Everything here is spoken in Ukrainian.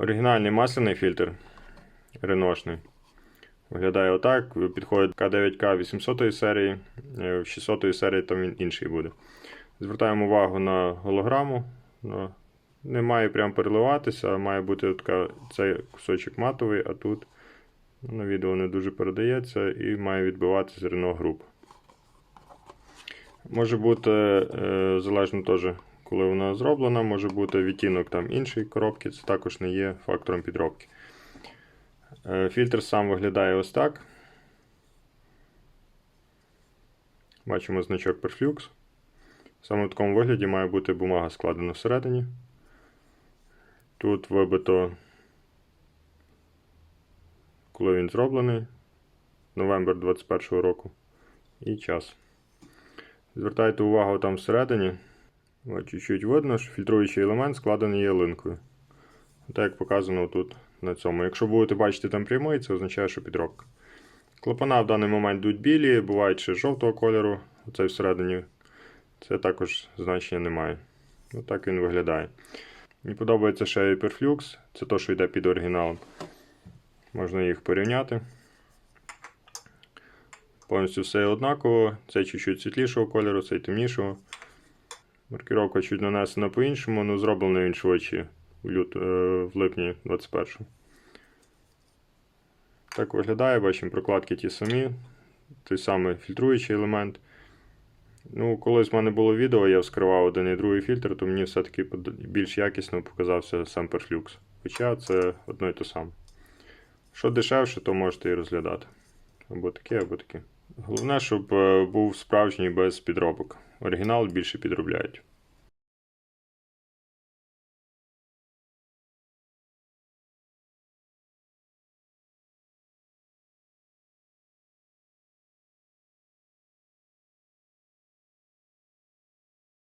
Оригінальний масляний фільтр реношний. Виглядає отак. Підходить К9К 800 серії, е, в 600 серії там він інший буде. Звертаємо увагу на голограму. Не має прям переливатися, а має бути така, цей кусочок матовий, а тут на відео не дуже передається і має відбиватися Renault Group. Може бути, е, залежно теж, коли вона зроблена, може бути відтінок там іншої коробки, це також не є фактором підробки. Е, Фільтр сам виглядає ось так. Бачимо значок Perflux. Саме в такому вигляді має бути бумага складена всередині. Тут вибито, коли він зроблений, новембр 2021 року і час. Звертайте увагу там всередині. Чуть-чуть видно, що фільтруючий елемент складений ялинкою. Так як показано тут на цьому. Якщо будете бачити там прямий, це означає, що підробка. Клапана в даний момент йдуть білі, бувають ще жовтого кольору. Оцей всередині. Це також значення немає. Ось так він виглядає. Мені подобається ще Hyperflux. Це те, що йде під оригіналом. Можна їх порівняти. Повністю все однаково. Цей чуть-чуть світлішого кольору, цей темнішого. Маркировка чуть нанесена по-іншому, але зроблено він швидше в, лют... е, в липні 21 Так виглядає, бачимо прокладки ті самі. Той самий фільтруючий елемент. Ну, колись в мене було відео, я вскривав один і другий фільтр, то мені все-таки більш якісно показався сам Perflux. Хоча це одно і те саме. Що дешевше, то можете і розглядати. Або таке, або таке. Головне, щоб е, був справжній без підробок. Оригінал більше підробляють.